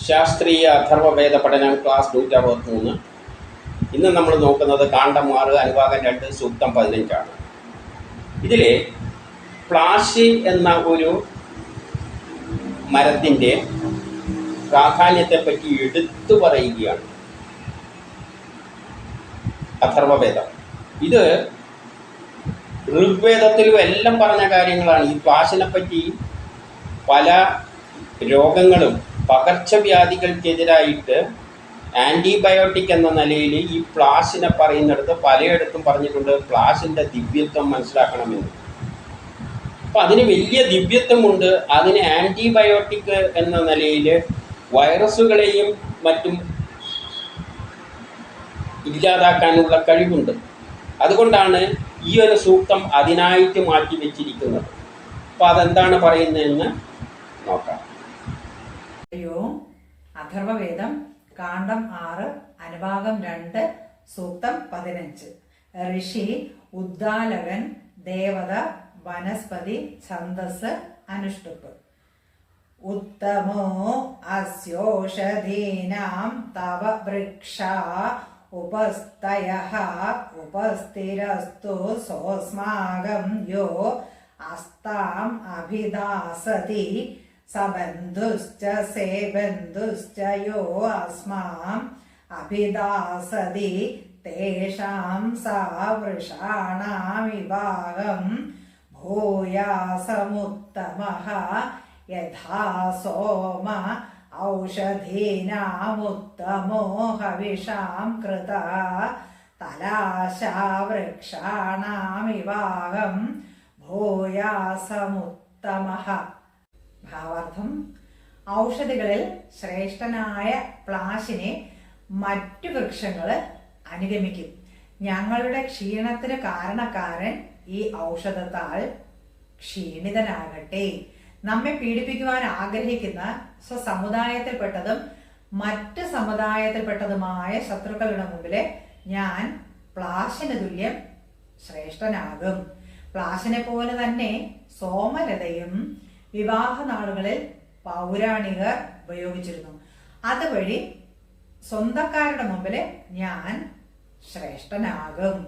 ശാസ്ത്രീയ അഥർവവേദ പഠനം ക്ലാസ് നൂറ്റി അറുപത്തിമൂന്ന് ഇന്ന് നമ്മൾ നോക്കുന്നത് കാണ്ടം ആറ് അനുഭാഗം രണ്ട് സൂക്തം പതിനഞ്ചാണ്. ഇതിൽ പ്ലാശി എന്ന ഒരു മരത്തിന്റെ പ്രാധാന്യത്തെപ്പറ്റി എടുത്തു പറയുകയാണ് അഥർവവേദം. ഇത് ഋഗ്വേദത്തിലും എല്ലാം പറഞ്ഞ കാര്യങ്ങളാണ്. ഈ പ്ലാശിനെപ്പറ്റി പല രോഗങ്ങളും പകർച്ചവ്യാധികൾക്കെതിരായിട്ട് ആന്റിബയോട്ടിക് എന്ന നിലയിൽ ഈ പ്ലാസിനെ പറയുന്നിടത്ത് പലയിടത്തും പറഞ്ഞിട്ടുണ്ട് പ്ലാസിന്റെ ദിവ്യത്വം മനസ്സിലാക്കണമെന്ന്. അപ്പം അതിന് വലിയ ദിവ്യത്വമുണ്ട്. അതിന് ആന്റിബയോട്ടിക് എന്ന നിലയിൽ വൈറസുകളെയും മറ്റും ഇല്ലാതാക്കാനുള്ള കഴിവുണ്ട്. അതുകൊണ്ടാണ് ഈ ഒരു സൂക്തം അതിനായിട്ട് മാറ്റി വെച്ചിരിക്കുന്നത് അപ്പോൾ അതെന്താണ് പറയുന്നതെന്ന് നോക്കാം. അഥർവവേദം കാണ്ഡം ആറ് അനുഭാഗം രണ്ട് സൂക്തം പതിനഞ്ച്. ഋഷി ഉദ്ദാലകൻ ദേവത വനസ്പതി ഛന്ദസ് അനുഷ്ടുപ്പ്. ഉത്തമോ അസ്യോഷധീനാം തവ വൃക്ഷ ഉപസ്ഥയ ഉപസ്ഥിരസ്തു സോസ്മാകം യോ അസ്താം അഭിദാസതി യോ അസ്മാം അഭിദാസതി തേഷാം സാ വൃഷാണാമിവാഹം ഭൂയാസമുത്തമഃ യഥാ സോമ ഔഷധീനാമുത്തമോ ഹവിഷാം കൃത തലാശാ വൃക്ഷാണാമിവാഹം ഭൂയാസമുത്തമഃ ഭാവാർത്ഥം. ഔഷധികളിൽ ശ്രേഷ്ഠനായ പ്ലാശിനെ മറ്റു വൃക്ഷങ്ങൾ അനുഗമിക്കും. ഞങ്ങളുടെ ക്ഷീണത്തിന് കാരണക്കാരൻ ഈ ഔഷധത്താൽ ക്ഷീണിതനാകട്ടെ. നമ്മെ പീഡിപ്പിക്കുവാൻ ആഗ്രഹിക്കുന്ന സ്വസമുദായത്തിൽപ്പെട്ടതും മറ്റ് സമുദായത്തിൽപ്പെട്ടതുമായ ശത്രുക്കളുടെ മുമ്പിൽ ഞാൻ പ്ലാശിന് തുല്യം ശ്രേഷ്ഠനാകും. പ്ലാശിനെ പോലെ തന്നെ സോമലതയും വിവാഹ നാളുകളിൽ പൗരാണികർ ഉപയോഗിച്ചിരുന്നു. അതുവഴി സ്വന്തക്കാരുടെ മുമ്പിൽ ഞാൻ ശ്രേഷ്ഠനാകും.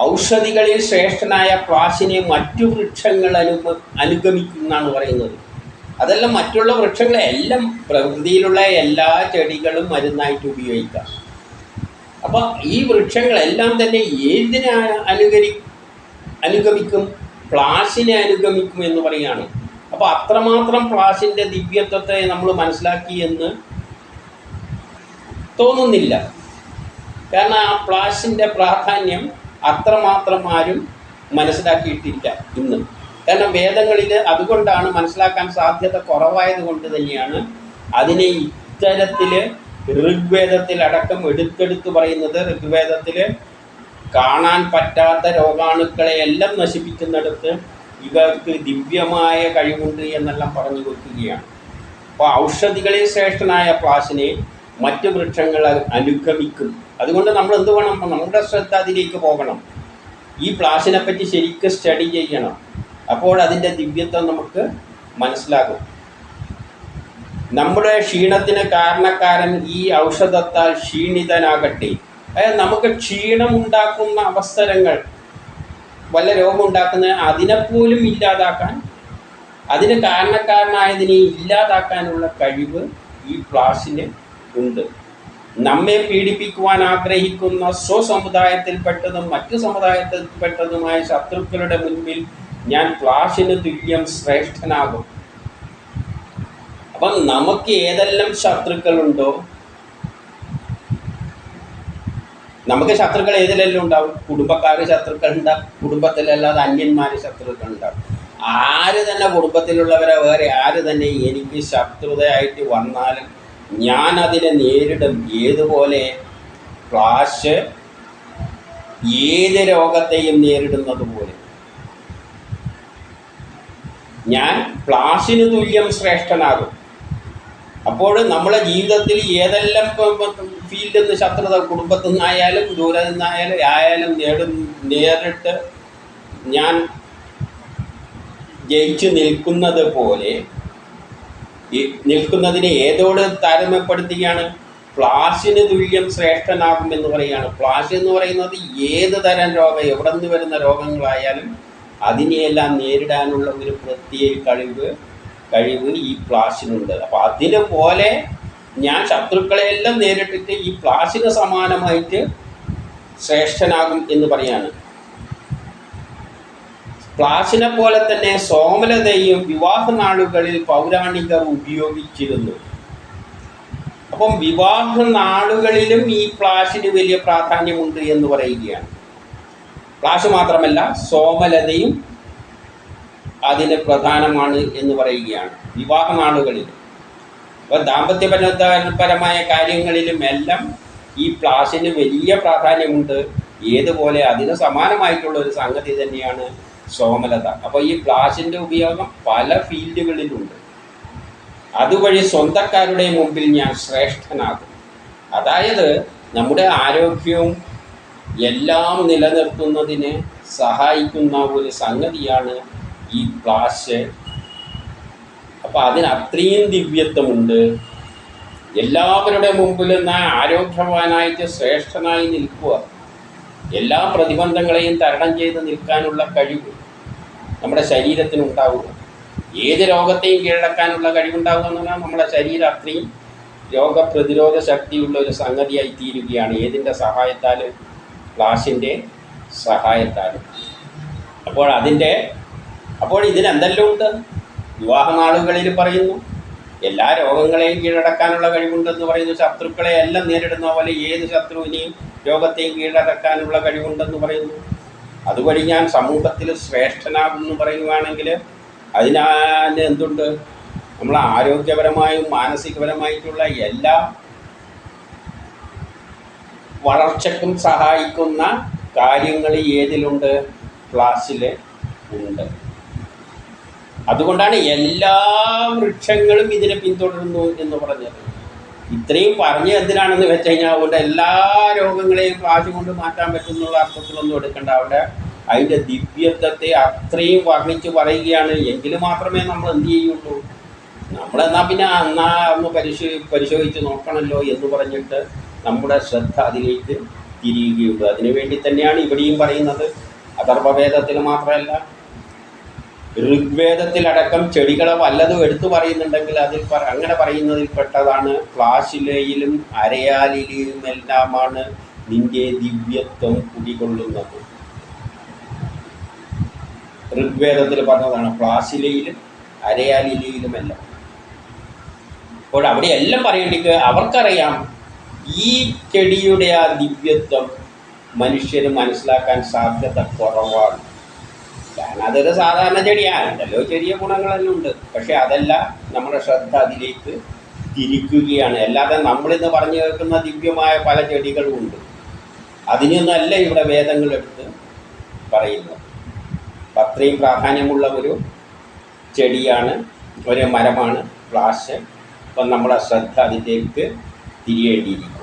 ഔഷധികളിൽ ശ്രേഷ്ഠനായ പ്രാശിനെ മറ്റു വൃക്ഷങ്ങൾ അനു അനുഗമിക്കുന്നാണ് പറയുന്നത്. അതെല്ലാം മറ്റുള്ള വൃക്ഷങ്ങളെ എല്ലാം പ്രകൃതിയിലുള്ള എല്ലാ ചെടികളും മരുന്നായിട്ട് ഉപയോഗിക്കാം. അപ്പോൾ ഈ വൃക്ഷങ്ങളെല്ലാം തന്നെ ഏതിനെ അനുകരി അനുഗമിക്കും? പ്ലാശിനെ അനുഗമിക്കും എന്ന് പറയുകയാണ്. അപ്പോൾ അത്രമാത്രം ഫ്ലാഷിന്റെ ദിവ്യത്വത്തെ നമ്മൾ മനസ്സിലാക്കി എന്ന് തോന്നുന്നില്ല. കാരണം ആ ഫ്ലാഷിന്റെ പ്രാധാന്യം അത്രമാത്രം ആരും മനസ്സിലാക്കിയിട്ടില്ല ഇന്ന്. കാരണം വേദങ്ങളിൽ അതുകൊണ്ടാണ് മനസ്സിലാക്കാൻ സാധ്യത കുറവായത് കൊണ്ട് തന്നെയാണ് അതിനെ ഇത്തരത്തിൽ ഋഗ്വേദത്തിൽ അടക്കം എടുത്തെടുത്ത് പറയുന്നത്. ഋഗ്വേദത്തിൽ കാണാൻ പറ്റാത്ത രോഗാണുക്കളെ എല്ലാം നശിപ്പിക്കുന്നിടത്ത് ഇവർക്ക് ദിവ്യമായ കഴിവുണ്ട് എന്നെല്ലാം പറഞ്ഞു വെക്കുകയാണ് അപ്പോൾ ഔഷധികളിൽ ശ്രേഷ്ഠനായ പ്ലാസിനെ മറ്റ് വൃക്ഷങ്ങൾ അനുഗമിക്കും. അതുകൊണ്ട് നമ്മൾ എന്ത് വേണം? നമ്മുടെ ശ്രദ്ധ അതിലേക്ക് പോകണം. ഈ പ്ലാസിനെ പറ്റി ശരിക്കും സ്റ്റഡി ചെയ്യണം. അപ്പോൾ അതിന്റെ ദിവ്യത്വം നമുക്ക് മനസ്സിലാകും. നമ്മുടെ ക്ഷീണത്തിന് കാരണക്കാരൻ ഈ ഔഷധത്താൽ ക്ഷീണിതനാകട്ടെ. നമുക്ക് ക്ഷീണം ഉണ്ടാക്കുന്ന അവസരങ്ങൾ വല്ല രോഗമുണ്ടാക്കുന്ന അതിനെപ്പോലും ഇല്ലാതാക്കാൻ അതിന് കാരണക്കാരനായതിനെ ഇല്ലാതാക്കാനുള്ള കഴിവ് ഈ ക്ലാസ്സിന് ഉണ്ട്. നമ്മെ പീഡിപ്പിക്കുവാൻ ആഗ്രഹിക്കുന്ന സ്വസമുദായത്തിൽപ്പെട്ടതും മറ്റു സമുദായത്തിൽപ്പെട്ടതുമായ ശത്രുക്കളുടെ മുൻപിൽ ഞാൻ ക്ലാസ്സിന് തുല്യം ശ്രേഷ്ഠനാകും. അപ്പം നമുക്ക് ഏതെല്ലാം ശത്രുക്കളുണ്ടോ നമുക്ക് ശത്രുക്കൾ ഏതിലെല്ലാം ഉണ്ടാവും? കുടുംബക്കാർ ശത്രുക്കൾ ഉണ്ടാവും. കുടുംബത്തിലല്ലാതെ അന്യന്മാർ ശത്രുക്കൾ ഉണ്ടാവും. ആര് തന്നെ കുടുംബത്തിലുള്ളവരെ വേറെ ആര് തന്നെ എനിക്ക് ശത്രുതയായിട്ട് വന്നാലും ഞാൻ അതിനെ നേരിടും. ഏതുപോലെ? ക്ലാഷ് ഏത് രോഗത്തെയും നേരിടുന്നത് പോലെ. ഞാൻ പ്ലാസിന് തുല്യം ശ്രേഷ്ഠനാകും. അപ്പോൾ നമ്മളെ ജീവിതത്തിൽ ഏതെല്ലാം ഫീൽഡിൽ നിന്ന് ശത്രുത കുടുംബത്തിൽ നിന്നായാലും ദൂരെ നിന്നായാലും ആയാലും നേടും നേരിട്ട് ഞാൻ ജയിച്ചു നിൽക്കുന്നത് പോലെ നിൽക്കുന്നതിനെ ഏതോട് താരതമ്യപ്പെടുത്തുകയാണ്? ഫ്ലാഷിന് തുല്യം ശ്രേഷ്ഠനാകും എന്ന് പറയുകയാണ്. ഫ്ലാഷ് എന്ന് പറയുന്നത് ഏത് തരം രോഗം എവിടെ നിന്ന് വരുന്ന രോഗങ്ങളായാലും അതിനെയെല്ലാം നേരിടാനുള്ള ഒരു പ്രത്യേക കഴിവ് കഴിവ് ഈ ഫ്ലാഷിനുണ്ട് അപ്പോൾ അതിനെ പോലെ ഞാൻ ശത്രുക്കളെയെല്ലാം നേരിട്ടിട്ട് ഈ ഫ്ലാഷിന് സമാനമായിട്ട് ശ്രേഷ്ഠനാകും എന്ന് പറയാണ്. ഫ്ലാഷിനെ പോലെ തന്നെ സോമലതയും വിവാഹ നാളുകളിൽ പൗരാണികർ ഉപയോഗിച്ചിരുന്നു. അപ്പം വിവാഹ നാളുകളിലും ഈ ഫ്ലാഷിന് വലിയ പ്രാധാന്യമുണ്ട് എന്ന് പറയുകയാണ്. ഫ്ലാഷ് മാത്രമല്ല സോമലതയും അതിന് പ്രധാനമാണ് എന്ന് പറയുകയാണ്. വിവാഹ നാളുകളിൽ അപ്പോൾ ദാമ്പത്യപരമായ കാര്യങ്ങളിലും എല്ലാം ഈ പ്ലാസിന് വലിയ പ്രാധാന്യമുണ്ട്. ഏതുപോലെ അതിന് സമാനമായിട്ടുള്ള ഒരു സംഗതി തന്നെയാണ് സോമലത. അപ്പോൾ ഈ പ്ലാസിന്റെ ഉപയോഗം പല ഫീൽഡുകളിലുണ്ട്. അതുവഴി സ്വന്തക്കാരുടെ മുമ്പിൽ ഞാൻ ശ്രേഷ്ഠനാകും. അതായത് നമ്മുടെ ആരോഗ്യവും എല്ലാം നിലനിർത്തുന്നതിന് സഹായിക്കുന്ന ഒരു സംഗതിയാണ് ഈ ക്ലാസ്. അപ്പോൾ അതിന് അത്രയും ദിവ്യത്വമുണ്ട്. എല്ലാവരുടെ മുമ്പിൽ ഞാൻ ആരോഗ്യവാനായിട്ട് ശ്രേഷ്ഠനായി നിൽക്കുക. എല്ലാ പ്രതിബന്ധങ്ങളെയും തരണം ചെയ്ത് നിൽക്കാനുള്ള കഴിവ് നമ്മുടെ ശരീരത്തിനുണ്ടാവുക ഏത് രോഗത്തെയും കീഴടക്കാനുള്ള കഴിവുണ്ടാവുക എന്ന് പറഞ്ഞാൽ നമ്മുടെ ശരീരം അത്രയും രോഗപ്രതിരോധ ശക്തിയുള്ള ഒരു സംഗതിയായി തീരുകയാണ്. ഏതിന്റെ സഹായത്താൽ ക്ലാസിന്റെ സഹായത്താൽ അപ്പോൾ അതിന്റെ അപ്പോൾ ഇതിനെന്തെല്ലാം ഉണ്ട്? വിവാഹ നാളുകളിൽ പറയുന്നു. എല്ലാ രോഗങ്ങളെയും കീഴടക്കാനുള്ള കഴിവുണ്ടെന്ന് പറയുന്നു. ശത്രുക്കളെ എല്ലാം നേരിടുന്ന പോലെ ഏത് ശത്രുവിനെയും രോഗത്തെയും കീഴടക്കാനുള്ള കഴിവുണ്ടെന്ന് പറയുന്നു. അതുവഴി ഞാൻ സമൂഹത്തിൽ ശ്രേഷ്ഠനാകുമെന്ന് പറയുവാണെങ്കിൽ അതിനാൽ എന്തുണ്ട്? നമ്മൾ ആരോഗ്യപരമായും മാനസികപരമായിട്ടുള്ള എല്ലാ വളർച്ചയ്ക്കും സഹായിക്കുന്ന കാര്യങ്ങൾ ഏതിലുണ്ട്? ക്ലാസ്സിൽ ഉണ്ട്. അതുകൊണ്ടാണ് എല്ലാ വൃക്ഷങ്ങളും ഇതിനെ പിന്തുടരുന്നു എന്ന് പറഞ്ഞത്. ഇത്രയും പറഞ്ഞ് എന്തിനാണെന്ന് വെച്ച് കഴിഞ്ഞാൽ അതുകൊണ്ട് എല്ലാ രോഗങ്ങളെയും കാശ് കൊണ്ട് മാറ്റാൻ പറ്റുന്നുള്ള അർത്ഥത്തിലൊന്നും എടുക്കണ്ട. അവിടെ അതിന്റെ ദിവ്യത്വത്തെ അത്രയും വർണിച്ച് പറയുകയാണ്. എങ്കിൽ മാത്രമേ നമ്മൾ എന്ത് ചെയ്യുള്ളൂ? നമ്മളെന്നാൽ പിന്നെ എന്നാ ഒന്ന് പരിശോ പരിശോധിച്ച് നോക്കണമല്ലോ എന്ന് പറഞ്ഞിട്ട് നമ്മുടെ ശ്രദ്ധ അതിലേക്ക് തിരിയുകയുള്ളൂ. അതിനുവേണ്ടി തന്നെയാണ് ഇവിടെയും പറയുന്നത്. അഥർവവേദത്തിൽ മാത്രമല്ല ഋഗ്വേദത്തിലടക്കം ചെടികളെ വല്ലതും എടുത്തു പറയുന്നുണ്ടെങ്കിൽ അതിൽ അങ്ങനെ പറയുന്നതിൽ പെട്ടതാണ് പ്ലാശിലയിലും അരയാലിലും എല്ലാമാണ് നിന്റെ ദിവ്യത്വം കുടികൊള്ളുന്നത്. ഋഗ്വേദത്തിൽ പറഞ്ഞതാണ് ക്ലാസിലയിലും അരയാലിലെയിലും എല്ലാം. അപ്പോൾ അവിടെ എല്ലാം പറയേണ്ടിക്ക് അവർക്കറിയാം ഈ ചെടിയുടെ ആ ദിവ്യത്വം മനുഷ്യന് മനസ്സിലാക്കാൻ സാധ്യത കുറവാണ്. കാരണം അതൊരു സാധാരണ ചെടിയാണ് ഉണ്ടല്ലോ ചെറിയ ഗുണങ്ങളെല്ലാം ഉണ്ട്. പക്ഷെ അതെല്ലാം നമ്മുടെ ശ്രദ്ധ അതിലേക്ക് തിരിക്കുകയാണ്. അല്ലാതെ നമ്മളിന്ന് പറഞ്ഞു കേൾക്കുന്ന ദിവ്യമായ പല ചെടികളും ഉണ്ട്. അതിനൊന്നല്ല ഇവിടെ വേദങ്ങളെടുത്ത് പറയുന്നത്. അപ്പം അത്രയും പ്രാധാന്യമുള്ള ഒരു ചെടിയാണ് ഒരു മരമാണ്. പ്ലാസ് അപ്പം നമ്മുടെ ശ്രദ്ധ അതിലേക്ക് തിരിയേണ്ടിയിരിക്കും